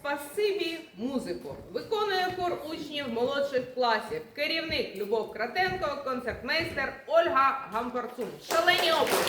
Спасибі музику виконує хор учнів молодших класів. Керівник Любов Кратенко, концертмейстер Ольга Гамбарцун. Шалені опори!